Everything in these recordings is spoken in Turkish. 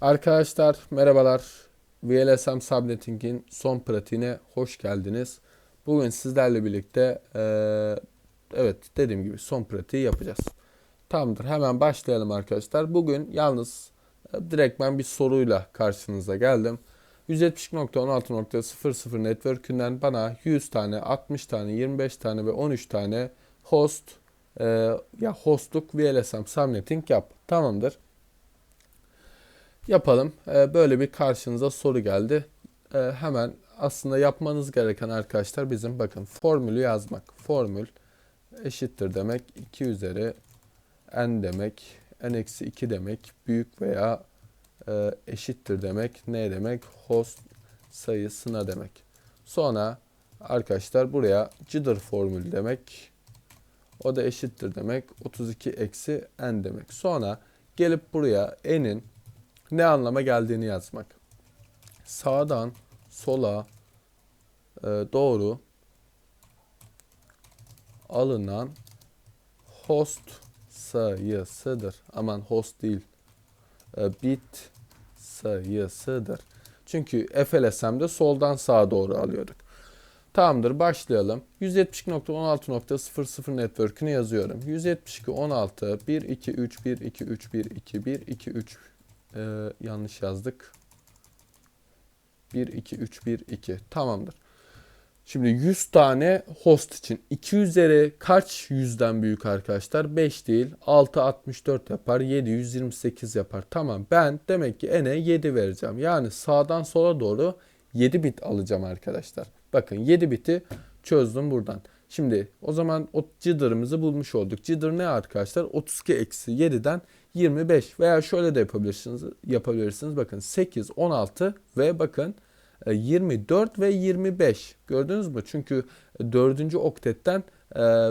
Arkadaşlar merhabalar. VLSM Subnetting'in son pratiğine hoş geldiniz. Bugün sizlerle birlikte eee, evet dediğim gibi son pratiği yapacağız. Tamamdır hemen başlayalım arkadaşlar. Bugün yalnız e, direkt ben bir soruyla karşınıza geldim. 172.16.00 network'ünden bana 100 tane, 60 tane, 25 tane ve 13 tane host e, ya hostluk VLSM Subnetting yap. Tamamdır. Yapalım. Ee, Böyle bir karşınıza soru geldi. Ee, Hemen aslında yapmanız gereken arkadaşlar bizim bakın formülü yazmak. Formül eşittir demek 2 üzeri n demek n eksi 2 demek büyük veya e, eşittir demek ne demek host sayısına demek. Sonra arkadaşlar buraya jitter formül demek o da eşittir demek 32 eksi n demek. Sonra gelip buraya n'in ne anlama geldiğini yazmak. Sağdan sola e, doğru alınan host sayısıdır. Aman host değil. E, bit sayısıdır. Çünkü FLSM'de soldan sağa doğru alıyorduk. Tamamdır başlayalım. 172.16.00 network'ünü yazıyorum. 172.16 1 2 3 1 2 3 1 2 1 2 3 ee, yanlış yazdık. 1 2 3 1 2 tamamdır. Şimdi 100 tane host için 2 üzeri kaç yüzden büyük arkadaşlar? 5 değil 6 64 yapar 7 128 yapar. Tamam ben demek ki n'e 7 vereceğim. Yani sağdan sola doğru 7 bit alacağım arkadaşlar. Bakın 7 biti çözdüm buradan. Şimdi o zaman o jitter'ımızı bulmuş olduk. Jitter ne arkadaşlar? 32 eksi 7'den 25 veya şöyle de yapabilirsiniz. Yapabilirsiniz. Bakın 8, 16 ve bakın e, 24 ve 25. Gördünüz mü? Çünkü 4. oktetten e,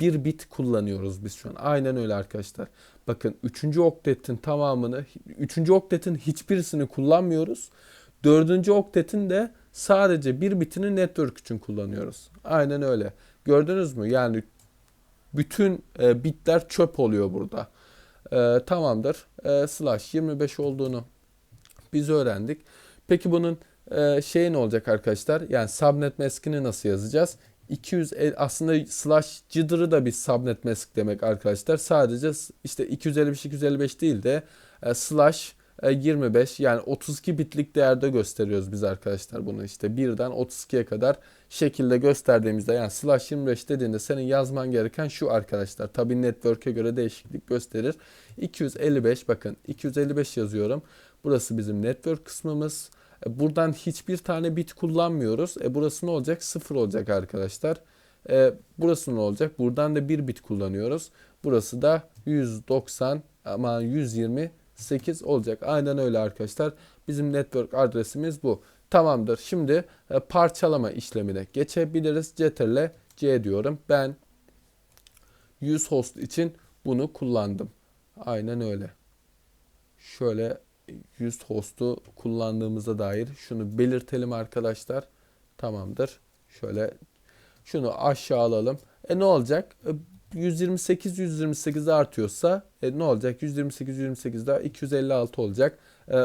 bir bit kullanıyoruz biz şu an. Aynen öyle arkadaşlar. Bakın 3. oktetin tamamını, 3. oktetin hiçbirisini kullanmıyoruz. 4. oktetin de sadece bir bitini network için kullanıyoruz. Aynen öyle. Gördünüz mü? Yani bütün e, bitler çöp oluyor burada. E, tamamdır. E, slash 25 olduğunu biz öğrendik. Peki bunun e, şeyi ne olacak arkadaşlar? Yani subnet mask'ini nasıl yazacağız? 200 aslında slash jitter'ı da bir subnet mask demek arkadaşlar. Sadece işte 255 255 değil de e, slash 25 yani 32 bitlik değerde gösteriyoruz biz arkadaşlar bunu işte. Birden 32'ye kadar şekilde gösterdiğimizde yani slash 25 dediğinde senin yazman gereken şu arkadaşlar. Tabi network'e göre değişiklik gösterir. 255 bakın 255 yazıyorum. Burası bizim network kısmımız. E, buradan hiçbir tane bit kullanmıyoruz. E burası ne olacak? 0 olacak arkadaşlar. E, burası ne olacak? Buradan da bir bit kullanıyoruz. Burası da 190 ama 120 8 olacak. Aynen öyle arkadaşlar. Bizim network adresimiz bu. Tamamdır. Şimdi e, parçalama işlemine geçebiliriz. Ctrl C diyorum. Ben 100 host için bunu kullandım. Aynen öyle. Şöyle 100 host'u kullandığımıza dair şunu belirtelim arkadaşlar. Tamamdır. Şöyle şunu aşağı alalım. E ne olacak? E, 128 128 artıyorsa e, ne olacak? 128 128 daha 256 olacak. E,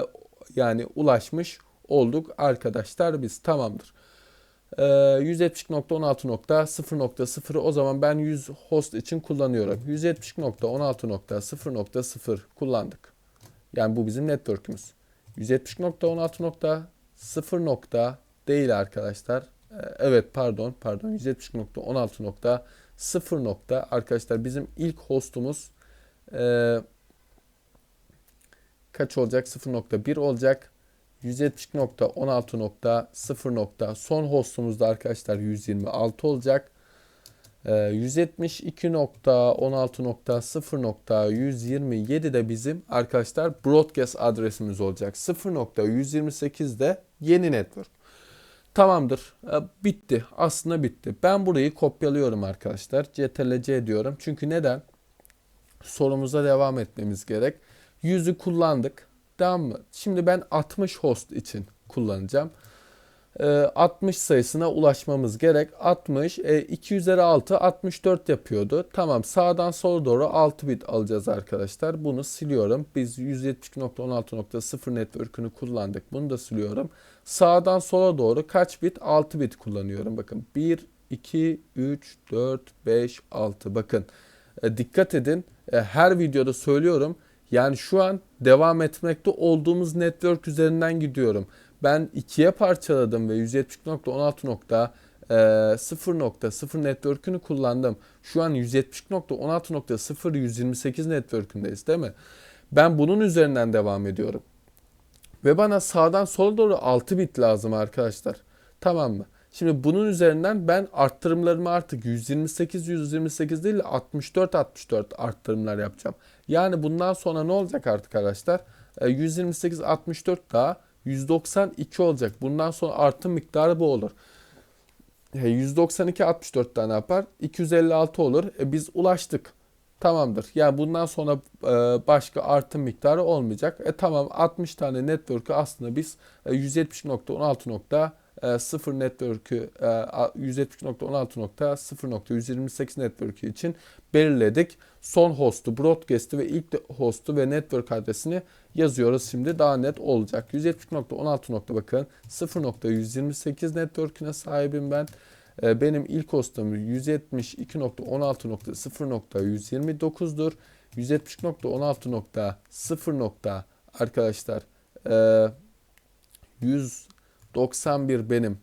yani ulaşmış olduk arkadaşlar biz tamamdır. E, 170.16.0.0 o zaman ben 100 host için kullanıyorum. 170.16.0.0 kullandık. Yani bu bizim network'ümüz. 170.16.0 nokta değil arkadaşlar. E, evet pardon pardon 170.16.0 0 nokta arkadaşlar bizim ilk hostumuz e, kaç olacak? 0.1 olacak. 170.16.0 nokta son hostumuzda arkadaşlar 126 olacak. E, 172.16.0.127 de bizim arkadaşlar broadcast adresimiz olacak. 0.128 de yeni network. Tamamdır. E, bitti. Aslında bitti. Ben burayı kopyalıyorum arkadaşlar. CTRL-C diyorum. Çünkü neden? Sorumuza devam etmemiz gerek. Yüzü kullandık. Tamam mı? Şimdi ben 60 host için kullanacağım. E, 60 sayısına ulaşmamız gerek. 60, e, 2 üzeri 6, 64 yapıyordu. Tamam sağdan sola doğru 6 bit alacağız arkadaşlar. Bunu siliyorum. Biz 172.16.0 network'ünü kullandık. Bunu da siliyorum. Sağdan sola doğru kaç bit? 6 bit kullanıyorum. Bakın 1, 2, 3, 4, 5, 6. Bakın e, dikkat edin. E, her videoda söylüyorum. Yani şu an devam etmekte olduğumuz network üzerinden gidiyorum. Ben ikiye parçaladım ve 172.16.0.0 network'ünü kullandım. Şu an 172.16.0 128 network'ündeyiz değil mi? Ben bunun üzerinden devam ediyorum. Ve bana sağdan sola doğru 6 bit lazım arkadaşlar. Tamam mı? Şimdi bunun üzerinden ben arttırımlarımı artık 128 128 değil 64 64 arttırımlar yapacağım. Yani bundan sonra ne olacak artık arkadaşlar? 128 64 daha 192 olacak. Bundan sonra artım miktarı bu olur. 192 64 tane yapar. 256 olur. E biz ulaştık. Tamamdır. Yani bundan sonra e, başka artım miktarı olmayacak. E tamam 60 tane network'ü aslında biz e, 170.16. 0 network'ü 170.16.0.128 network'ü için belirledik. Son host'u, broadcast'ı ve ilk host'u ve network adresini yazıyoruz. Şimdi daha net olacak. 170.16. bakın 0.128 network'üne sahibim ben. Ee, benim ilk hostum 172.16.0.129'dur. 170.16.0. arkadaşlar 191 e, benim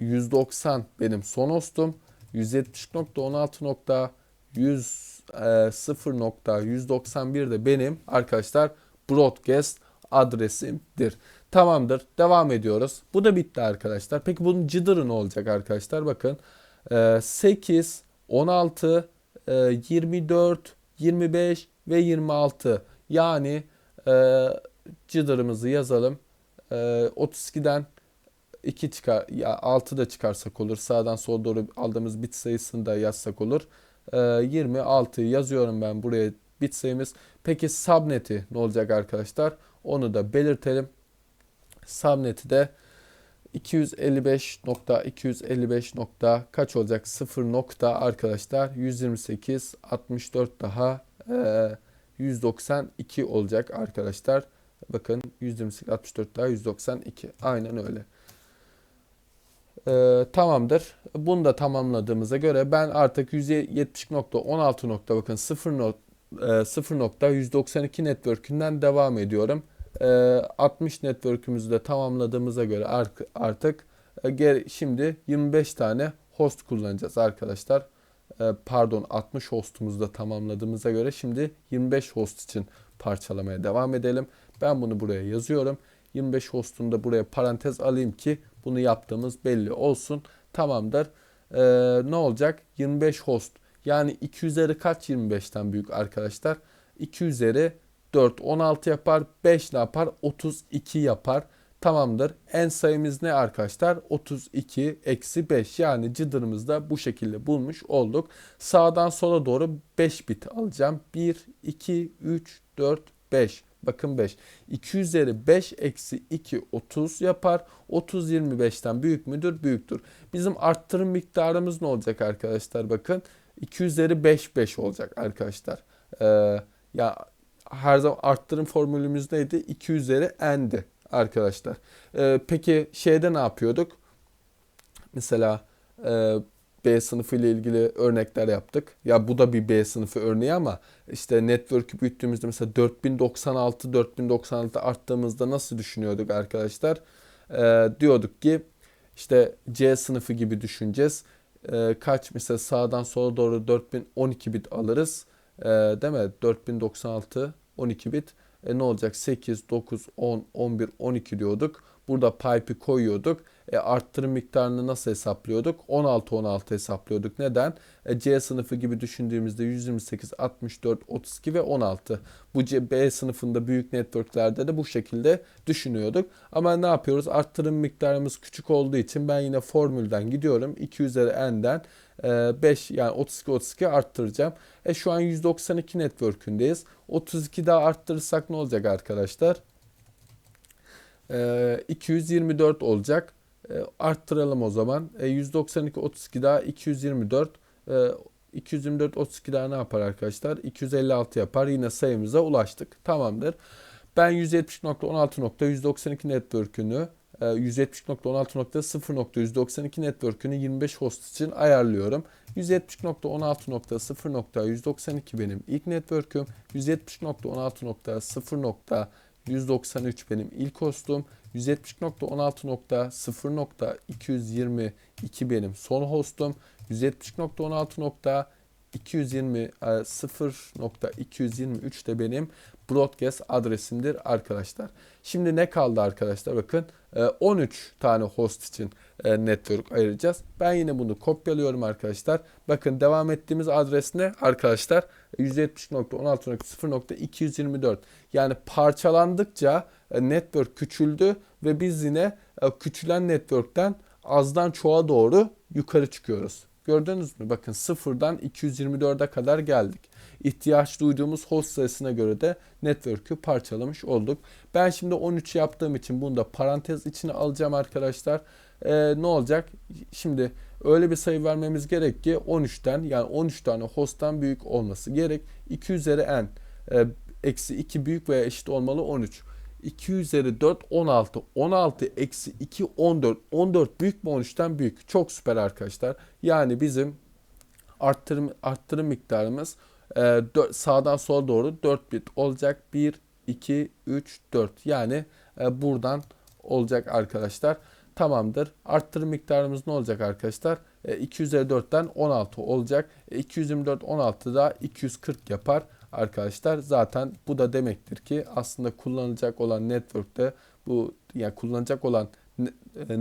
190 benim son hostum 170.16.100.0.191 e, de benim arkadaşlar broadcast adresimdir. Tamamdır. Devam ediyoruz. Bu da bitti arkadaşlar. Peki bunun cıdırı ne olacak arkadaşlar? Bakın 8, 16, 24, 25 ve 26. Yani e, cıdırımızı yazalım. 32'den e, 2 çıkar ya 6 da çıkarsak olur. Sağdan sola doğru aldığımız bit sayısını da yazsak olur. 26 yazıyorum ben buraya bit sayımız. Peki subnet'i ne olacak arkadaşlar? Onu da belirtelim. Subnet'i de 255 nokta 255 nokta kaç olacak? 0 nokta arkadaşlar 128 64 daha e, 192 olacak arkadaşlar. Bakın 128 64 daha 192. Aynen öyle. Ee, tamamdır. Bunu da tamamladığımıza göre ben artık 170.16 nokta bakın 0 nokta 0.192 network'ünden devam ediyorum. 60 ee, network'ümüzü de tamamladığımıza göre artık e, şimdi 25 tane host kullanacağız arkadaşlar. Pardon 60 hostumuzu da tamamladığımıza göre şimdi 25 host için parçalamaya devam edelim. Ben bunu buraya yazıyorum. 25 hostunu da buraya parantez alayım ki bunu yaptığımız belli olsun. Tamamdır. Ee, ne olacak? 25 host yani 2 üzeri kaç 25'ten büyük arkadaşlar? 2 üzeri 4 16 yapar. 5 ne yapar? 32 yapar. Tamamdır. En sayımız ne arkadaşlar? 32 eksi 5. Yani cıdırımızı da bu şekilde bulmuş olduk. Sağdan sola doğru 5 bit alacağım. 1, 2, 3, 4, 5. Bakın 5. 2 üzeri 5 eksi 2 30 yapar. 30 25'ten büyük müdür? Büyüktür. Bizim arttırım miktarımız ne olacak arkadaşlar? Bakın 2 üzeri 5 5 olacak arkadaşlar. Ee, ya her zaman arttırım formülümüz neydi? 2 üzeri arkadaşlar. Ee, peki şeyde ne yapıyorduk? Mesela e, B sınıfı ile ilgili örnekler yaptık. Ya bu da bir B sınıfı örneği ama işte network'ü büyüttüğümüzde mesela 4096 4096 arttığımızda nasıl düşünüyorduk arkadaşlar? Ee, diyorduk ki işte C sınıfı gibi düşüneceğiz e, kaç mesela sağdan sola doğru 4012 bit alırız. E, değil mi? 4096 12 bit. E, ne olacak? 8, 9, 10, 11, 12 diyorduk. Burada pipe'i koyuyorduk. E, arttırım miktarını nasıl hesaplıyorduk? 16 16 hesaplıyorduk. Neden? E, C sınıfı gibi düşündüğümüzde 128, 64, 32 ve 16. Bu C, B sınıfında büyük networklerde de bu şekilde düşünüyorduk. Ama ne yapıyoruz? Arttırım miktarımız küçük olduğu için ben yine formülden gidiyorum. 2 üzeri n'den 5 e, yani 32 32 arttıracağım. E şu an 192 network'ündeyiz. 32 daha arttırırsak ne olacak arkadaşlar? E, 224 olacak. E, arttıralım o zaman. E, 192 32 daha 224. E, 224 32 daha ne yapar arkadaşlar? 256 yapar. Yine sayımıza ulaştık. Tamamdır. Ben 170.16.192 network'ünü e, 170.16.0.192 network'ünü 25 host için ayarlıyorum. 170.16.0.192 benim ilk network'üm. 193 benim ilk hostum. 170.16.0.222 benim son hostum. 170.16. 220 0.223 e, de benim broadcast adresimdir arkadaşlar. Şimdi ne kaldı arkadaşlar? Bakın e, 13 tane host için e, network ayıracağız. Ben yine bunu kopyalıyorum arkadaşlar. Bakın devam ettiğimiz adres ne arkadaşlar? 170.16.0.224. Yani parçalandıkça network küçüldü ve biz yine küçülen network'ten azdan çoğa doğru yukarı çıkıyoruz. Gördünüz mü? Bakın sıfırdan 224'e kadar geldik. İhtiyaç duyduğumuz host sayısına göre de network'ü parçalamış olduk. Ben şimdi 13 yaptığım için bunu da parantez içine alacağım arkadaşlar. Ee, ne olacak? Şimdi öyle bir sayı vermemiz gerek ki 13'ten yani 13 tane host'tan büyük olması gerek. 2 üzeri n e, eksi 2 büyük veya eşit olmalı 13. 2 üzeri 4 16. 16 eksi 2 14. 14 büyük mü 13'ten büyük. Çok süper arkadaşlar. Yani bizim arttırım, arttırım miktarımız e, 4, sağdan sola doğru 4 bit olacak. 1, 2, 3, 4. Yani e, buradan olacak arkadaşlar. Tamamdır. Arttırım miktarımız ne olacak arkadaşlar? E, 2 üzeri 4'ten 16 olacak. E, 224 16 da 240 yapar arkadaşlar. Zaten bu da demektir ki aslında kullanılacak olan network'te bu yani kullanacak olan e,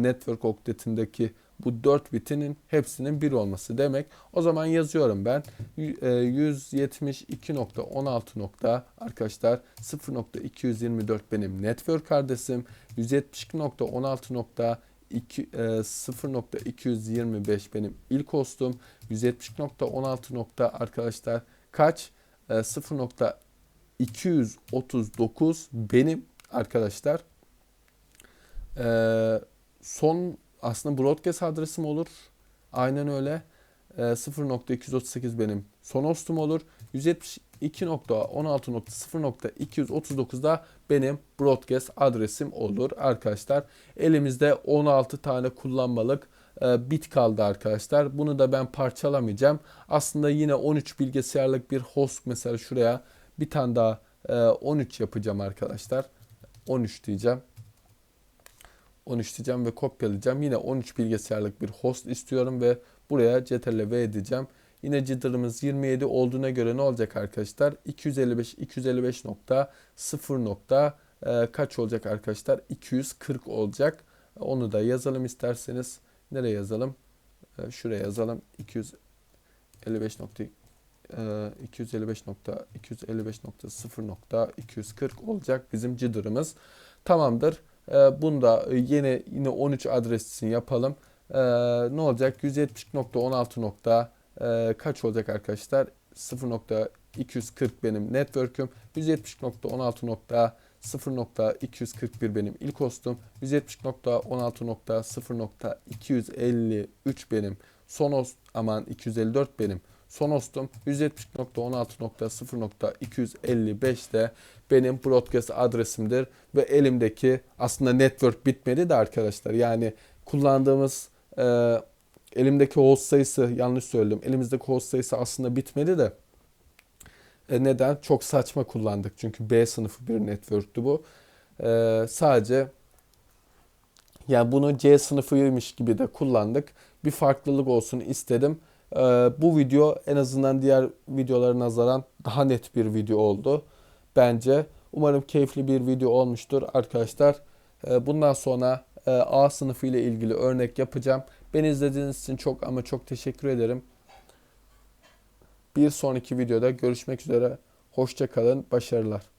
network oktetindeki bu 4 bitinin hepsinin 1 olması demek. O zaman yazıyorum ben 172.16 nokta arkadaşlar 0.224 benim network adresim 172.16 nokta 0.225 benim ilk hostum 170.16 nokta arkadaşlar kaç 0.239 benim arkadaşlar ee, son aslında broadcast adresim olur. Aynen öyle. E, 0.238 benim son hostum olur. 172.16.0.239 da benim broadcast adresim olur arkadaşlar. Elimizde 16 tane kullanmalık bit kaldı arkadaşlar. Bunu da ben parçalamayacağım. Aslında yine 13 bilgisayarlık bir host mesela şuraya bir tane daha e, 13 yapacağım arkadaşlar. 13 diyeceğim. 13 diyeceğim ve kopyalayacağım. Yine 13 bilgisayarlık bir host istiyorum ve buraya ctrl v edeceğim. Yine jitter'ımız 27 olduğuna göre ne olacak arkadaşlar? 255 255 nokta 0 nokta e, kaç olacak arkadaşlar? 240 olacak. Onu da yazalım isterseniz. Nereye yazalım? E, şuraya yazalım. 255 nokta 255 nokta 255 nokta 0 nokta 240 olacak bizim jitter'ımız. Tamamdır. E, bunu da yine yine 13 adres için yapalım. E, ne olacak? 170.16 nokta e, kaç olacak arkadaşlar? 0.240 benim network'üm. 170.16 nokta 0.241 benim ilk hostum. 170.16.0.253 benim son host aman 254 benim son hostum 170.16.0.255 de benim broadcast adresimdir ve elimdeki aslında network bitmedi de arkadaşlar yani kullandığımız e, elimdeki host sayısı yanlış söyledim elimizdeki host sayısı aslında bitmedi de e, neden? Çok saçma kullandık çünkü B sınıfı bir network'tü bu. E, sadece yani bunu C sınıfıymış gibi de kullandık. Bir farklılık olsun istedim. Ee, bu video en azından diğer videolara nazaran daha net bir video oldu. Bence. Umarım keyifli bir video olmuştur arkadaşlar. Ee, bundan sonra e, A sınıfı ile ilgili örnek yapacağım. Beni izlediğiniz için çok ama çok teşekkür ederim. Bir sonraki videoda görüşmek üzere. Hoşçakalın. Başarılar.